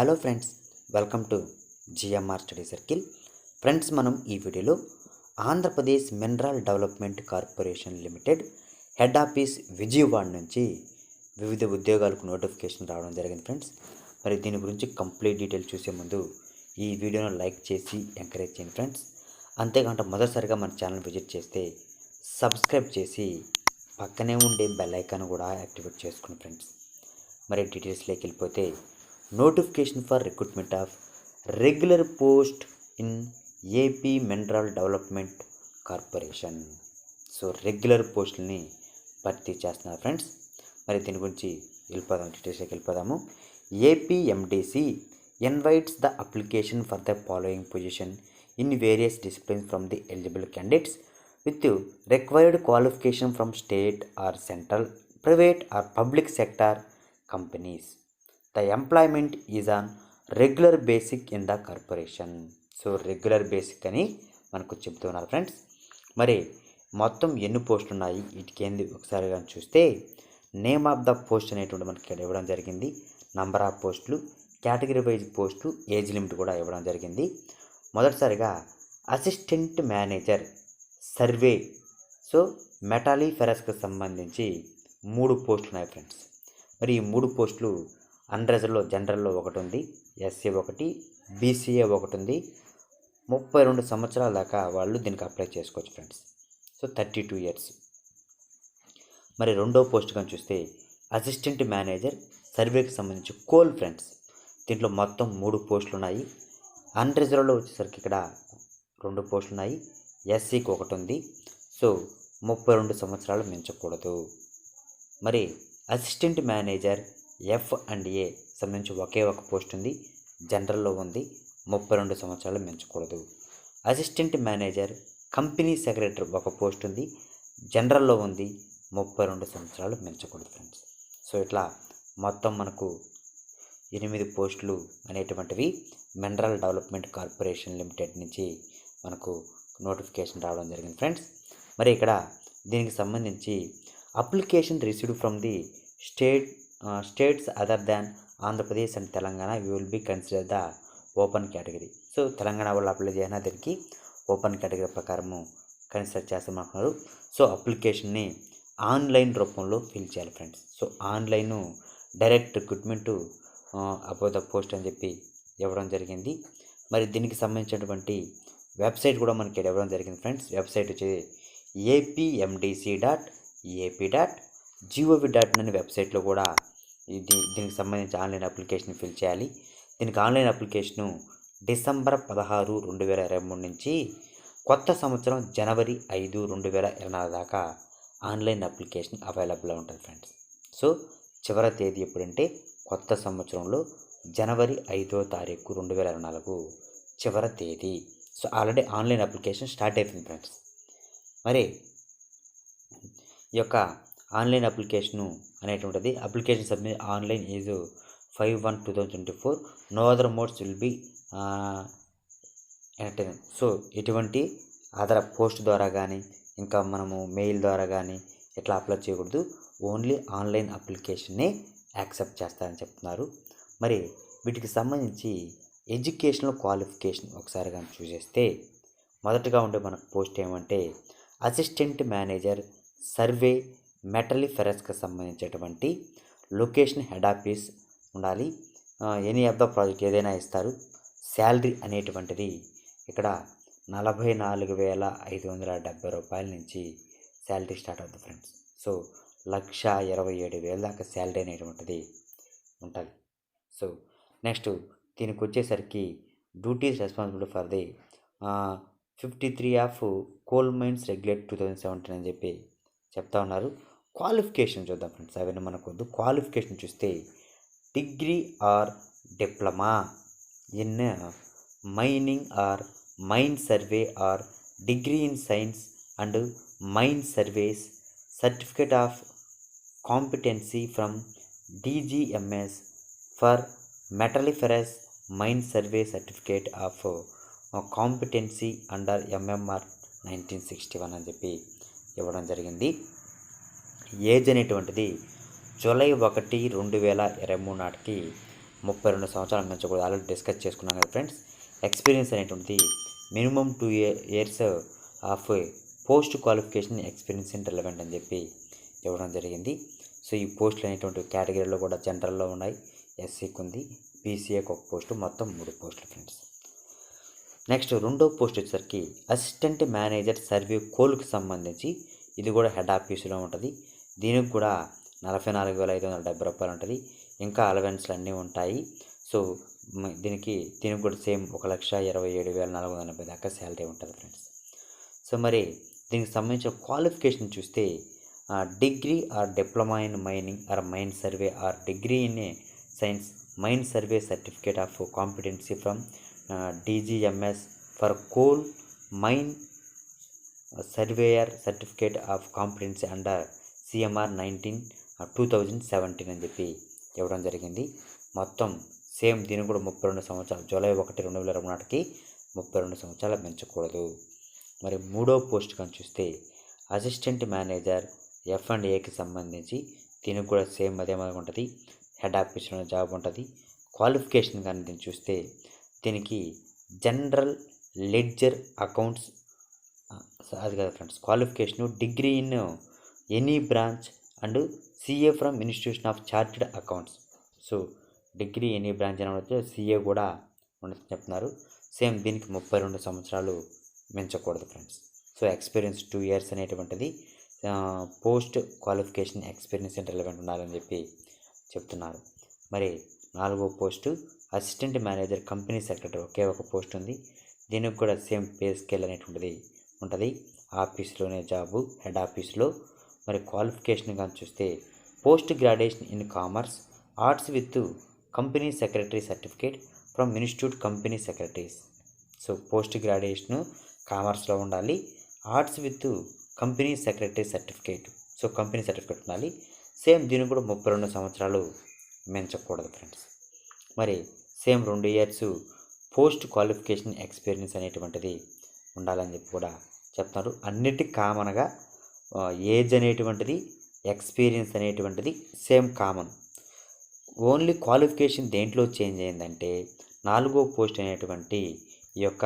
Hello friends welcome to GMR study circle. Friends మనం ఈ వీడియోలో Andhra Pradesh mineral development corporation limited head office Vijayawada నుంచి వివిధ ఉద్యోగాలకు నోటిఫికేషన్ రావడం జరిగింది ఫ్రెండ్స్. మరి దీని గురించి కంప్లీట్ డీటెయిల్ చూసే ముందు ఈ వీడియోను లైక్ చేసి ఎంకరేజ్ చేయండి ఫ్రెండ్స్. అంతేకాకుండా మొదటిసారిగా మన ఛానల్ విజిట్ చేస్తే సబ్స్క్రైబ్ చేసి పక్కనే ఉండే బెల్ ఐకాన్ కూడా యాక్టివేట్ చేసుకోండి ఫ్రెండ్స్. మరి డీటెయిల్స్లోకి వెళ్ళిపోతే notification for recruitment of regular post in AP mineral development corporation. So regular పోస్టుల్ని భర్తీ చేస్తున్నారు ఫ్రెండ్స్. మరి దీని గురించి వెళ్ళిపోదాం డీటెయిల్స్కి వెళ్ళిపోదాము. APMDC invites the application for the following position in various disciplines from the eligible candidates with required qualification from state or central private or public sector companies the employment is on regular basic in the corporation so regular basic అని మనకు చెప్తున్నారు friends మరి మొత్తం ఎన్ని పోస్టులు ఉన్నాయి? వీటికి ఏంది ఒకసారి కానీ చూస్తే నేమ్ ఆఫ్ ద పోస్ట్ అనేటువంటి మనకి ఇక్కడ ఇవ్వడం జరిగింది. నంబర్ ఆఫ్ పోస్టులు category wise post age limit కూడా ఇవ్వడం జరిగింది. మొదటిసారిగా అసిస్టెంట్ మేనేజర్ సర్వే సో మెటాలీ ఫెరస్కి సంబంధించి మూడు పోస్టులు ఉన్నాయి ఫ్రెండ్స్ మరి ఈ మూడు పోస్టులు అన్రిజర్వ్లో జనరల్లో ఒకటి ఉంది ఎస్సీ ఒకటి బీసీఏ ఒకటి ఉంది ముప్పై రెండు సంవత్సరాల దాకా వాళ్ళు దీనికి అప్లై చేసుకోవచ్చు friends. So thirty two years. మరి రెండో పోస్ట్ కానీ చూస్తే అసిస్టెంట్ మేనేజర్ సర్వేకి సంబంధించి కోల్ ఫ్రెండ్స్. దీంట్లో మొత్తం మూడు పోస్టులు ఉన్నాయి. అన్రిజర్వ్లో వచ్చేసరికి ఇక్కడ రెండు పోస్టులు ఉన్నాయి. ఎస్సీకి ఒకటి ఉంది సో ముప్పై రెండు సంవత్సరాలు మించకూడదు. మరి assistant manager F and A సంబంధించి ఒకే ఒక పోస్ట్ ఉంది జనరల్లో ఉంది ముప్పై రెండు సంవత్సరాలు మించకూడదు. అసిస్టెంట్ మేనేజర్ కంపెనీ సెక్రటరీ ఒక పోస్ట్ ఉంది జనరల్లో ఉంది ముప్పై రెండు సంవత్సరాలు మించకూడదు ఫ్రెండ్స్ సో ఇట్లా మొత్తం మనకు ఎనిమిది పోస్టులు అనేటువంటివి మినరల్ డెవలప్మెంట్ కార్పొరేషన్ లిమిటెడ్ నుంచి మనకు నోటిఫికేషన్ రావడం జరిగింది ఫ్రెండ్స్ మరి ఇక్కడ దీనికి సంబంధించి application received from the state states other than Andhra Pradesh and Telangana you will be consider the open category so Telangana వాళ్ళు అప్లై చేసినా దీనికి ఓపెన్ కేటగిరీ ప్రకారము కన్సిడర్ చేస్తామంటున్నారు. సో అప్లికేషన్ని ఆన్లైన్ రూపంలో ఫిల్ చేయాలి friends so online direct recruitment above the post అని చెప్పి ఇవ్వడం జరిగింది. మరి దీనికి సంబంధించినటువంటి వెబ్సైట్ కూడా మనకి ఇవ్వడం జరిగింది ఫ్రెండ్స్ వెబ్సైట్ వచ్చి APMDC dot AP dot GOV dot అనే వెబ్సైట్లో కూడా ఇది దీనికి సంబంధించి ఆన్లైన్ అప్లికేషన్ ఫిల్ చేయాలి. దీనికి ఆన్లైన్ అప్లికేషను డిసెంబర్ పదహారు రెండు వేల ఇరవై మూడు నుంచి కొత్త సంవత్సరం జనవరి ఐదు రెండు వేల ఇరవై నాలుగు దాకా ఆన్లైన్ అప్లికేషన్ అవైలబుల్లో ఉంటుంది ఫ్రెండ్స్. సో చివరి తేదీ ఎప్పుడంటే కొత్త సంవత్సరంలో జనవరి ఐదో తారీఖు రెండు వేల ఇరవై నాలుగు చివరి తేదీ. So already online application start అయిపోయింది ఫ్రెండ్స్. మరి ఈ యొక్క ఆన్లైన్ అప్లికేషను అనేటువంటిది application submit online is five one two thousand twenty four. No other modes will be entertain so ఎటువంటి అదర్ పోస్ట్ ద్వారా కానీ ఇంకా మనము మెయిల్ ద్వారా కానీ ఇట్లా అప్లై చేయకూడదు. ఓన్లీ ఆన్లైన్ అప్లికేషన్నే యాక్సెప్ట్ చేస్తారని చెప్తున్నారు. మరి వీటికి సంబంధించి ఎడ్యుకేషనల్ క్వాలిఫికేషన్ ఒకసారి కానీ చూసేస్తే మొదటగా ఉండే మనకు పోస్ట్ ఏమంటే అసిస్టెంట్ మేనేజర్ సర్వే మెటలిఫెరస్కి సంబంధించేటువంటి లొకేషన్ హెడ్ ఆఫీస్ ఉండాలి. ఎనీ ఆఫ్ ద ప్రాజెక్ట్ ఏదైనా ఇస్తారు. శాలరీ అనేటువంటిది ఇక్కడ నలభై నాలుగు వేల ఐదు వందల డెబ్బై రూపాయల నుంచి శాలరీ స్టార్ట్ అవుతుంది ఫ్రెండ్స్. సో లక్ష ఇరవై ఏడు వేల దాకా శాలరీ అనేటువంటిది ఉంటుంది. సో నెక్స్ట్ దీనికి వచ్చేసరికి duties responsibility for the fifty three of coal mines regulate two thousand seventeen అని చెప్పి చెప్తా ఉన్నారు. క్వాలిఫికేషన్ చూద్దాం ఫ్రెండ్స్. అవన్నీ మనకు వద్దు. క్వాలిఫికేషన్ చూస్తే degree or diploma. In mining or mine survey or degree in science and mine surveys certificate of competency from DGMS for metalliferous mine survey certificate of competency under MMR nineteen sixty one అని చెప్పి ఇవ్వడం జరిగింది. Age అనేటువంటిది July ఒకటి రెండు వేల ఇరవై మూడు నాటికి ముప్పై రెండు సంవత్సరాలు మించకూడదు ఆల్రెడీ డిస్కస్ చేసుకున్నాం కదా ఫ్రెండ్స్. ఎక్స్పీరియన్స్ అనేటువంటిది minimum two years of post qualification experience in relevant అని చెప్పి ఇవ్వడం జరిగింది. సో ఈ పోస్టులు అనేటువంటి కేటగిరీలో కూడా జనరల్లో ఉన్నాయి. ఎస్సీకి ఉంది బీసీఏకి ఒక పోస్టు మొత్తం మూడు పోస్టులు ఫ్రెండ్స్. నెక్స్ట్ రెండో పోస్ట్ వచ్చేసరికి అసిస్టెంట్ మేనేజర్ సర్వే కోల్కి సంబంధించి ఇది కూడా హెడ్ ఆఫీసులో ఉంటుంది. దీనికి కూడా నలభై నాలుగు వేల ఐదు వందల డెబ్బై రూపాయలు ఉంటుంది. ఇంకా అలవెన్స్లు అన్నీ ఉంటాయి. సో దీనికి దీనికి కూడా సేమ్ ఒక లక్ష ఇరవై ఏడు వేల నాలుగు వందల ఎనభై దాకా శాలరీ ఉంటుంది ఫ్రెండ్స్ సో మరి దీనికి సంబంధించిన క్వాలిఫికేషన్ చూస్తే degree or diploma in mining or mine survey or degree in science mine survey certificate of competency from DGMS for coal mine surveyor certificate of competency under CMR nineteen two thousand seventeen అని చెప్పి ఇవ్వడం జరిగింది. మొత్తం same దీనికి కూడా ముప్పై రెండు సంవత్సరాలు జూలై ఒకటి రెండు వేల ఇరవై నాటికి ముప్పై రెండు సంవత్సరాలు పెంచకూడదు. మరి మూడో పోస్ట్ కానీ చూస్తే అసిస్టెంట్ మేనేజర్ ఎఫ్ అండ్ ఏకి సంబంధించి దీనికి కూడా సేమ్ అదే మాదిరి ఉంటుంది. హెడ్ ఆఫీస్లో జాబ్ ఉంటుంది. క్వాలిఫికేషన్ కానీ దీన్ని చూస్తే దీనికి జనరల్ లెడ్జర్ అకౌంట్స్ అది కదా friends qualification degree in any branch and CA from institution of chartered accounts. So degree any branch అని వచ్చి సిఏ కూడా ఉండదు చెప్తున్నారు. సేమ్ దీనికి ముప్పై రెండు సంవత్సరాలు మించకూడదు friends. So experience two years అనేటువంటిది పోస్ట్ క్వాలిఫికేషన్ ఎక్స్పీరియన్స్ రిలవెంట్ ఉండాలని చెప్పి చెప్తున్నారు. మరి నాలుగో post assistant manager company secretary ఒకే ఒక పోస్ట్ ఉంది. దీనికి కూడా సేమ్ పే స్కేల్ అనేటువంటిది ఉంటుంది. ఆఫీస్లోనే జాబు హెడ్ ఆఫీస్లో మరి క్వాలిఫికేషన్ కానీ చూస్తే post graduation in commerce arts with company secretary certificate from institute company secretaries. So post graduation కామర్స్లో ఉండాలి arts with company secretary certificate. So company certificate ఉండాలి. సేమ్ దీనికి కూడా ముప్పై రెండు సంవత్సరాలు మించకూడదు ఫ్రెండ్స్. మరి సేమ్ రెండు ఇయర్స్ పోస్ట్ క్వాలిఫికేషన్ ఎక్స్పీరియన్స్ అనేటువంటిది ఉండాలని చెప్పి కూడా చెప్తున్నారు అన్నిటి కామన్గా ఏజ్ అనేటువంటిది ఎక్స్పీరియన్స్ అనేటువంటిది సేమ్ కామన్. ఓన్లీ క్వాలిఫికేషన్ దేంట్లో చేంజ్ అయిందంటే నాలుగో పోస్ట్ అనేటువంటి ఈ యొక్క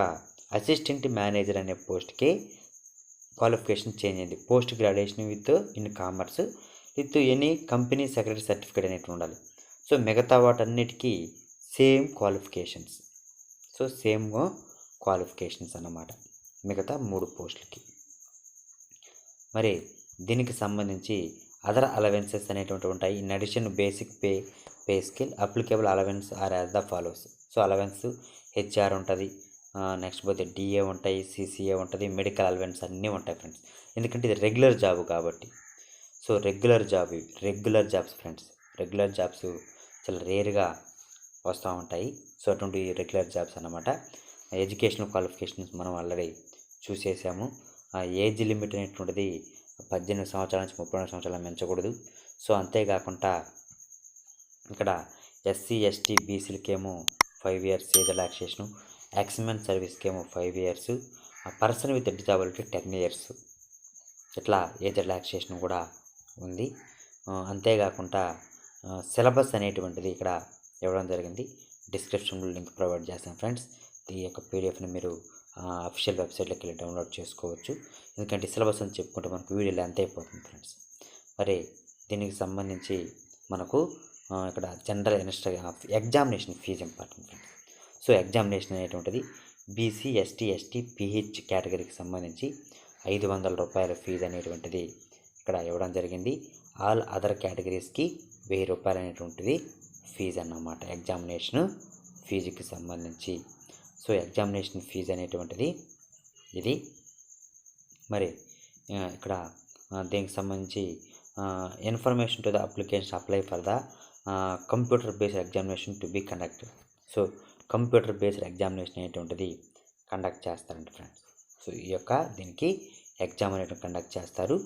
అసిస్టెంట్ మేనేజర్ అనే పోస్ట్కి క్వాలిఫికేషన్ చేంజ్ అయింది. Post graduation with in commerce with any company secretary certificate అనేవి ఉండాలి. సో మిగతా వాటన్నిటికీ same qualifications. So same qualifications అన్నమాట. మిగతా మూడు పోస్టులకి. మరి దీనికి సంబంధించి అదర్ అలవెన్సెస్ అనేటువంటి ఉంటాయి. In addition basic pay pay scale applicable allowance are as the follows so allowance HR ఉంటుంది. నెక్స్ట్ పోతే డిఏ ఉంటాయి సిసిఏ ఉంటుంది మెడికల్ అలవెన్స్ అన్నీ ఉంటాయి ఫ్రెండ్స్ ఎందుకంటే ఇది రెగ్యులర్ జాబ్ కాబట్టి. So regular job regular jobs friends regular jobs చాలా రేర్గా వస్తూ ఉంటాయి. సో అటువంటి రెగ్యులర్ జాబ్స్ అన్నమాట. ఎడ్యుకేషనల్ క్వాలిఫికేషన్స్ మనం ఆల్రెడీ చూసేసాము. ఆ ఏజ్ లిమిట్ అనేటువంటిది పద్దెనిమిది సంవత్సరాల నుంచి ముప్పై రెండు సంవత్సరాలు మించకూడదు సో అంతేకాకుండా ఇక్కడ ఎస్సీ ఎస్టీ బీసీలకేమో ఫైవ్ ఇయర్స్ ఏజ్ రిలాక్సేషను ఎక్స్మెన్ సర్వీస్కేమో ఫైవ్ ఇయర్స్ ఆ person with disability ten years ఇట్లా ఏజ్ రిలాక్సేషన్ కూడా ఉంది. అంతేకాకుండా సిలబస్ అనేటువంటిది ఇక్కడ ఇవ్వడం జరిగింది. డిస్క్రిప్షన్లో లింక్ ప్రొవైడ్ చేస్తాను ఫ్రెండ్స్. ఈ యొక్క పీడిఎఫ్ని మీరు అఫీషియల్ వెబ్సైట్లోకి వెళ్ళి డౌన్లోడ్ చేసుకోవచ్చు. ఎందుకంటే సిలబస్ అని చెప్పుకుంటే మనకు వీడియో ఎంత అయిపోతుంది ఫ్రెండ్స్ మరి దీనికి సంబంధించి మనకు ఇక్కడ general Insta examination fee important friends so examination అనేటువంటిది బీసీ ఎస్టీ ఎస్టీ పిహెచ్ కేటగిరీకి సంబంధించి ఐదు వందల రూపాయల ఫీజు అనేటువంటిది ఇక్కడ ఇవ్వడం జరిగింది. ఆల్ అదర్ కేటగిరీస్కి వెయ్యి రూపాయలు అనేటువంటిది ఫీజు అన్నమాట. ఎగ్జామినేషన్ ఫీజుకి సంబంధించి. సో ఎగ్జామినేషన్ ఫీజు అనేటువంటిది ఇది. మరి ఇక్కడ దీనికి సంబంధించి information to the application apply for the computer based examination to be conduct so computer based examination అనేటువంటిది కండక్ట్ చేస్తారండి ఫ్రెండ్స్ సో ఈ యొక్క దీనికి ఎగ్జామ్ అనేటువంటి కండక్ట్ చేస్తారు.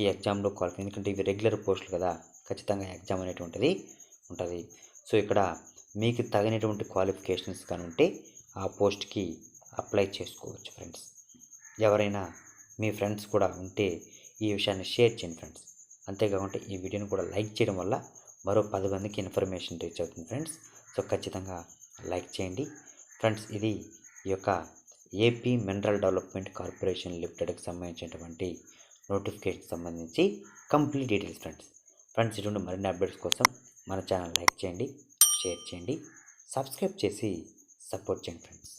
ఈ ఎగ్జామ్లో క్వాలిఫై ఎందుకంటే ఇవి రెగ్యులర్ పోస్టులు కదా ఖచ్చితంగా ఎగ్జామ్ అనేటువంటిది ఉంటుంది. సో ఇక్కడ మీకు తగినటువంటి క్వాలిఫికేషన్స్ కానీ ఉంటే ఆ పోస్ట్కి అప్లై చేసుకోవచ్చు ఫ్రెండ్స్. ఎవరైనా మీ ఫ్రెండ్స్ కూడా ఉంటే ఈ విషయాన్ని షేర్ చేయండి ఫ్రెండ్స్. అంతేకాకుండా ఈ వీడియోని కూడా లైక్ చేయడం వల్ల మరో పది మందికి ఇన్ఫర్మేషన్ రీచ్ అవుతుంది ఫ్రెండ్స్. సో ఖచ్చితంగా లైక్ చేయండి. ఫ్రెండ్స్ ఇది ఈ యొక్క ఏపీ మినరల్ డెవలప్మెంట్ కార్పొరేషన్ లిమిటెడ్కి సంబంధించినటువంటి నోటిఫికేషన్ సంబంధించి కంప్లీట్ డీటెయిల్స్ ఫ్రెండ్స్. ఫ్రెండ్స్ ఇటువంటి మరిన్ని అప్డేట్స్ కోసం మన ఛానల్ లైక్ చేయండి షేర్ చేయండి సబ్స్క్రైబ్ చేసి సపోర్ట్ చేయండి ఫ్రెండ్స్